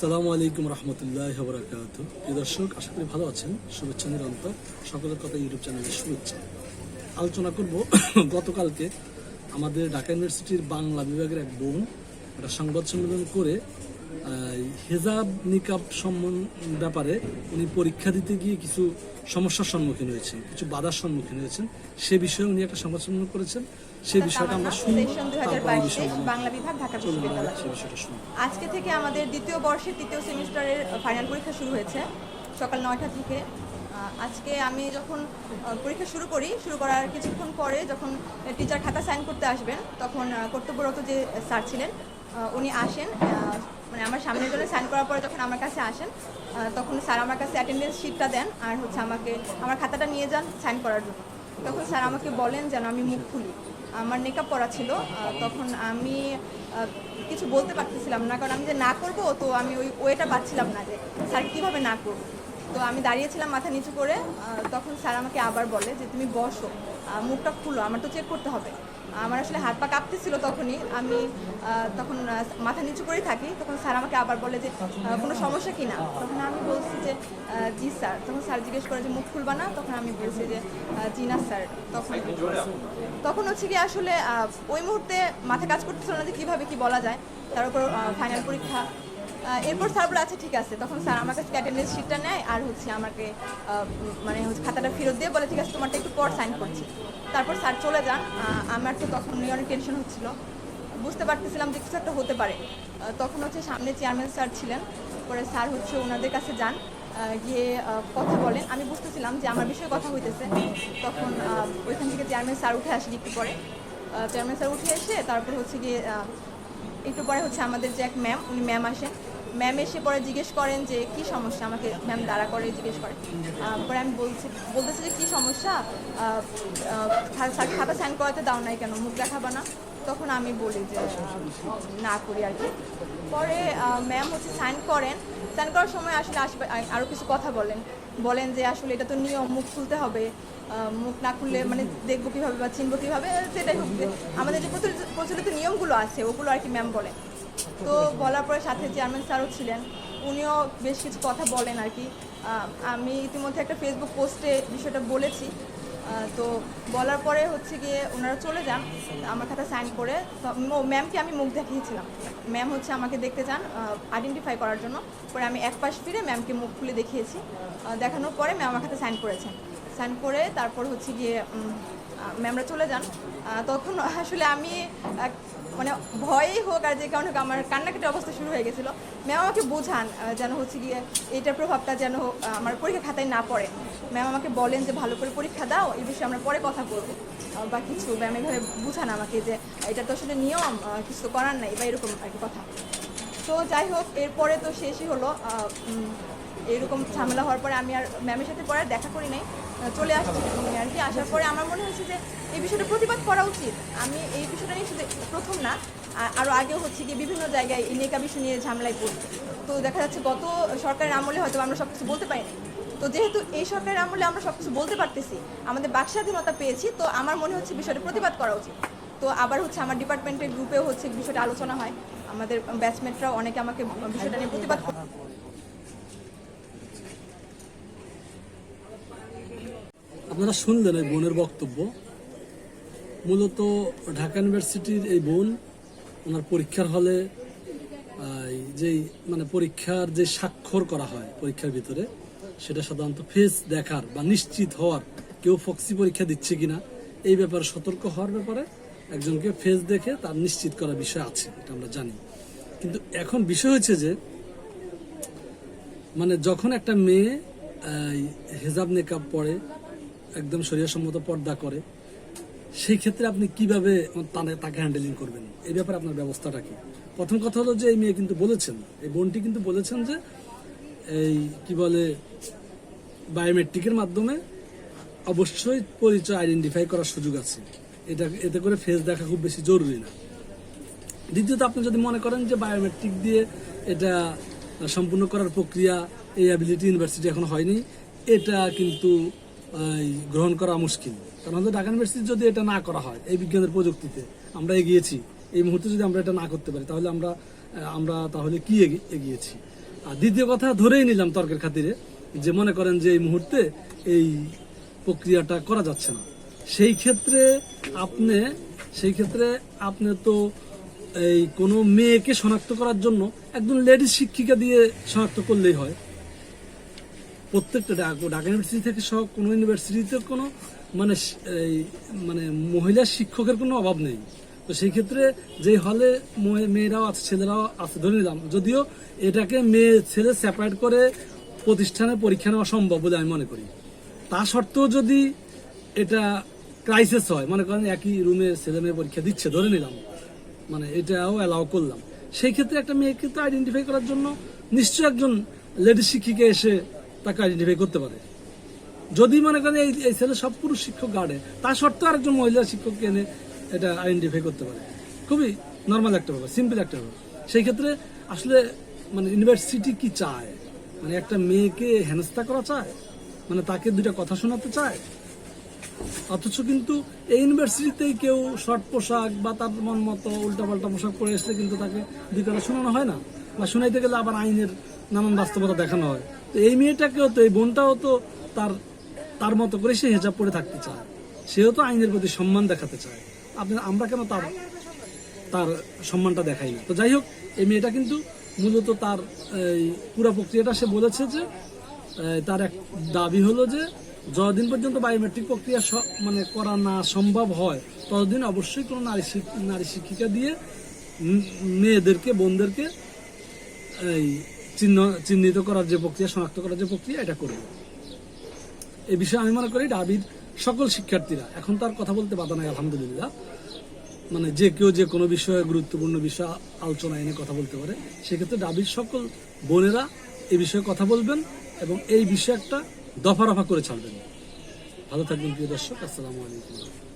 সালামু আলাইকুম রহমতুল্লাহ বরাকাত প্রিয় দর্শক, আশা করি ভালো আছেন। শুভেচ্ছা নিরন্তর। সকলের কথা ইউটিউব চ্যানেলে শুভেচ্ছা। আলোচনা করব গতকালকে আমাদের ঢাকা ইউনিভার্সিটির বাংলা বিভাগের এক বোন একটা সংবাদ সম্মেলন করে হেজাব নিকাব সম্মান ব্যাপারে উনি পরীক্ষা দিতে গিয়ে কিছু সমস্যার সম্মুখীন হয়েছেন কিছু বাধার সম্মুখীন হয়েছেন। সে বিষয়ে উনি একটা সংবাদ সম্মেলন করেছেন। সেই বিষয়টা আমরা আমরা- বাংলা বিভাগ ঢাকা বিশ্ববিদ্যালয়। আজকে থেকে আমাদের দ্বিতীয় বর্ষের তৃতীয় সেমিস্টারের ফাইনাল পরীক্ষা শুরু হয়েছে সকাল নয়টা থেকে। আজকে আমি যখন পরীক্ষা শুরু করি শুরু করার কিছুক্ষণ পরে যখন টিচার খাতা সাইন করতে আসবেন তখন কর্তব্যরত যে স্যার ছিলেন উনি আসেন মানে আমার সামনের জন্য সাইন করার পরে যখন আমার কাছে আসেন তখন স্যার আমার কাছে অ্যাটেন্ডেন্স শিটটা দেন আর হচ্ছে আমাকে, আমার খাতাটা নিয়ে যান সাইন করার জন্য। তখন স্যার আমাকে বলেন যেন আমি মুখ খুলি। আমার মেকআপ করা ছিল তখন আমি কিছু বলতে পারতেছিলাম না, কারণ আমি যে না করব, তো আমি ওই ওয়েটা পাচ্ছিলাম না যে স্যার কীভাবে না করব। তো আমি দাঁড়িয়েছিলাম মাথা নিচু করে তখন স্যার আমাকে আবার বলে যে, তুমি বসো মুখটা খুলো, আমার তো চেক করতে হবে। আমার আসলে হাত পা কাঁপতেছিল তখনই। আমি তখন মাথা নিচু করেই থাকি। তখন স্যার আমাকে আবার বলে যে কোনো সমস্যা কি না? তখন আমি বলছি যে জি স্যার। তখন স্যার জিজ্ঞেস করে যে, মুখ খুলবা না? তখন আমি বলছি যে জি না স্যার। তখন তখন হচ্ছে কি আসলে ওই মুহূর্তে মাথা কাজ করতেছিল না যে, কীভাবে কি বলা যায়। তার উপর ফাইনাল পরীক্ষা এরপর স্যার বলে আচ্ছা ঠিক আছে। তখন স্যার আমার কাছে অ্যাটেন্ডেন্স শিটটা নেয় আর হচ্ছে আমাকে মানে হচ্ছে খাতাটা ফেরত দিয়ে বলে, ঠিক আছে, তোমারটা একটু পর সাইন করছি। তারপর স্যার চলে যান। আমার তো তখন নিয়ে অনেক টেনশন হচ্ছিল। বুঝতে পারতেছিলাম যে কিছু একটা হতে পারে। তখন হচ্ছে সামনে চেয়ারম্যান স্যার ছিলেন। পরে স্যার হচ্ছে ওনাদের কাছে যান। গিয়ে কথা বলেন। আমি বুঝতেছিলাম যে আমার বিষয়ে কথা হইতেছে। তখন ওইখান থেকে চেয়ারম্যান স্যার উঠে আসেন একটু পরে। চেয়ারম্যান স্যার উঠে এসে তারপর হচ্ছে গিয়ে একটু পরে হচ্ছে আমাদের যে এক ম্যাম উনি ম্যাম আসেন। ম্যাম এসে পরে জিজ্ঞেস করেন যে, কি সমস্যা? আমাকে ম্যাম দাঁড়া করে জিজ্ঞেস করে। পরে আমি বলছি, বলতেছি যে, কি সমস্যা? খাতা সাইন করাতে দাও নাই কেন? মুখ দেখাবা না? তখন আমি বলি যে, না করি আর কি। পরে ম্যাম হচ্ছে সাইন করেন। সাইন করার সময় আসলে আসবে আরও কিছু কথা বলেন। বলেন যে, আসলে এটা তো নিয়ম, মুখ খুলতে হবে। মুখ না খুললে মানে দেখব কীভাবে বা চিনবো কীভাবে? সেটাই হোক আমাদের যে প্রচলিত নিয়মগুলো আছে, ওগুলো আর কি ম্যাম বলেন। তো বলার পরে সাথে চেয়ারম্যান স্যারও ছিলেন। উনিও বেশ কিছু কথা বলেন আর কি। আমি ইতিমধ্যে একটা ফেসবুক পোস্টে বিষয়টা বলেছি। তো বলার পরে হচ্ছে গিয়ে ওনারা চলে যান, আমার খাতা সাইন করে। ম্যামকে আমি মুখ দেখিয়েছিলাম। ম্যাম হচ্ছে আমাকে দেখতে চান আইডেন্টিফাই করার জন্য। পরে আমি এক পাশ ফিরে ম্যামকে মুখ খুলে দেখিয়েছি। দেখানোর পরে ম্যাম আমার খাতে সাইন করেছেন। সাইন করে তারপর হচ্ছে গিয়ে ম্যামরা চলে যান। তখন আসলে আমি মানে ভয়ই হোক আর যে কারণে হোক আমার কান্নাকাটি অবস্থা শুরু হয়ে গেছিল। ম্যাম আমাকে বোঝান যেন হচ্ছে গিয়ে এইটার প্রভাবটা যেন আমার পরীক্ষা খাতায় না পড়ে। ম্যাম আমাকে বলেন যে ভালো করে পরীক্ষা দাও, এই বিষয়ে আমরা পরে কথা বলব। বা কিছু ম্যাম এভাবে বুঝান আমাকে যে এটা তো আসলে নিয়ম কিছু করার নাই, বা এরকম আর কি কথা। তো যাই হোক, এরপরে তো শেষই হলো এরকম ঝামেলা হওয়ার পরে আমি আর ম্যামের সাথে পরে দেখা করি নাই। চলে আসছি আর কি। আসার পরে আমার মনে হয়েছে যে এই বিষয়টা প্রতিবাদ করা উচিত। আমি এই বিষয়টা নিয়ে শুধু প্রথম না আরও আগেও হচ্ছে গিয়ে বিভিন্ন জায়গায় এই নেকা বিষয় নিয়ে ঝামেলায় পড়ি তো দেখা যাচ্ছে গত সরকারের আমলে হয়তো আমরা সব কিছু বলতে পারিনি তো যেহেতু এই সরকারের আমলে আমরা সব কিছু বলতে পারতেছি, আমাদের বাক স্বাধীনতা পেয়েছি, তো আমার মনে হচ্ছে বিষয়টা প্রতিবাদ করা উচিত। তো আবার হচ্ছে আমার ডিপার্টমেন্টের গ্রুপেও হচ্ছে বিষয়টা আলোচনা হয়। আমাদের ব্যাচমেটরাও অনেকে আমাকে বিষয়টা নিয়ে প্রতিবাদ করে। আপনারা শুনলেন এই বোনের বক্তব্য। মূলত ঢাকা ইউনিভার্সিটির এই বোন, ওনার পরীক্ষার হলে যেই মানে পরীক্ষার যে স্বাক্ষর করা হয় পরীক্ষার ভিতরে, সেটা সাধারণত ফেস দেখার বা নিশ্চিত হওয়ার কেউ ফক্সি পরীক্ষা দিচ্ছে কিনা, এই ব্যাপারে সতর্ক হওয়ার ব্যাপারে একজনকে ফেস দেখে তার নিশ্চিত করার বিষয় আছে, এটা আমরা জানি। কিন্তু এখন বিষয় হচ্ছে যে মানে যখন একটা মেয়ে হেজাব নেকাব পরে একদম শরীরসম্মত পর্দা করে সেই ক্ষেত্রে আপনি কীভাবে তাকে হ্যান্ডেলিং করবেন? এই ব্যাপারে আপনার ব্যবস্থাটা কি? প্রথম কথা হলো যে, এই মেয়ে কিন্তু বলেছেন, এই বোনটি কিন্তু বলেছেন যে, এই কি বলে, বায়োমেট্রিকের মাধ্যমে অবশ্যই পরিচয় আইডেন্টিফাই করার সুযোগ আছে। এটা, এতে করে ফেস দেখা খুব বেশি জরুরি না। দ্বিতীয়ত, আপনি যদি মনে করেন যে, বায়োমেট্রিক দিয়ে এটা সম্পূর্ণ করার প্রক্রিয়া, এই অ্যাবিলিটি ইউনিভার্সিটি এখন হয়নি, এটা কিন্তু গ্রহণ করা মুশকিল। কারণ আমাদের ঢাকা ইউনিভার্সিটি যদি এটা না করা হয়, এই বিজ্ঞানের প্রযুক্তিতে আমরা এগিয়েছি, এই মুহূর্তে যদি আমরা এটা না করতে পারি, তাহলে আমরা আমরা তাহলে কি এগি- এগিয়েছি? আর দ্বিতীয় কথা ধরেই নিলাম তর্কের খাতিরে, যে মনে করেন যে এই মুহূর্তে এই প্রক্রিয়াটা করা যাচ্ছে না। সেই ক্ষেত্রে আপনি, সেই ক্ষেত্রে আপনি তো এই কোনো মেয়েকে শনাক্ত করার জন্য একজন লেডিস শিক্ষিকা দিয়ে শনাক্ত করলেই হয়। প্রত্যেকটা ঢাকা ইউনিভার্সিটি থেকে সহ কোনো ইউনিভার্সিটিতে কোনো মানে মানে মহিলা শিক্ষকের কোনো অভাব নেই। তো সেই ক্ষেত্রে যে হলে মেয়েরাও আছে, ছেলেরাও আছে, ধরে নিলাম। যদিও এটাকে মেয়ে, ছেলে সেপারেট করে প্রতিষ্ঠানে পরীক্ষা নেওয়া সম্ভব বলে আমি মনে করি। তা সত্ত্বেও যদি এটা ক্রাইসিস হয়, মনে করেন একই রুমে ছেলে মেয়ে পরীক্ষা দিচ্ছে, ধরে নিলাম। মানে এটাও অ্যালাউ করলাম। সেই ক্ষেত্রে একটা মেয়েকে তো আইডেন্টিফাই করার জন্য নিশ্চয়ই একজন লেডি শিক্ষিকা এসে তাকে আইডেন্টিফাই করতে পারে। যদি মনে করেন এই এই ছেলে সব পুরুষ শিক্ষক গার্ডে, তা সত্ত্বেও আরেকজন মহিলা শিক্ষককে এনে এটা আইডেন্টিফাই করতে পারে। খুবই নর্মাল একটা ব্যাপার সিম্পল একটা ব্যাপার। সেই ক্ষেত্রে আসলে মানে ইউনিভার্সিটি কি চায়? মানে একটা মেয়েকে হেনস্থা করা চায়? মানে তাকে দুইটা কথা শোনাতে চায়? অথচ কিন্তু এই ইউনিভার্সিটিতেই কেউ শর্ট পোশাক বা তার মন মতো উল্টাপাল্টা পোশাক পরে এসলে কিন্তু তাকে দুই কথা শোনানো হয় না। বা শোনাইতে গেলে আবার আইনের নানান বাস্তবতা দেখানো হয়। তো এই মেয়েটাকেও তো, এই বোনটাও তো তার তার মতো করে সে হেজাব পরে থাকতে চায়। সেও তো আইনের প্রতি সম্মান দেখাতে চায়। আপনি, আমরা কেন তার তার সম্মানটা দেখাই না? তো যাই হোক, এই মেয়েটা কিন্তু মূলত তার, এই পুরো প্রক্রিয়াটা সে বলেছে যে তার এক দাবি হলো যে, যতদিন পর্যন্ত বায়োমেট্রিক প্রক্রিয়া মানে করা না সম্ভব হয়, ততদিন অবশ্যই কোনো নারী নারী শিক্ষিকা দিয়ে মেয়েদেরকে, বোনদেরকে, এই চিহ্ন, চিহ্নিত করার যে প্রক্রিয়া, শনাক্ত করার যে প্রক্রিয়া, এটা করবে এ বিষয়ে আমি মনে করি ডাবির সকল শিক্ষার্থীরা, এখন তার কথা বলতে বাধা নাই, আলহামদুলিল্লাহ। মানে যে কেউ যে কোনো বিষয়ে, গুরুত্বপূর্ণ বিষয় আলোচনা এনে কথা বলতে পারে, সেক্ষেত্রে ডাবির সকল বোনেরা এ বিষয়ে কথা বলবেন এবং এই বিষয়ে একটা দফা রফা করে ছাড়বেন। ভালো থাকবেন, প্রিয় দর্শক, আসসালামু আলাইকুম।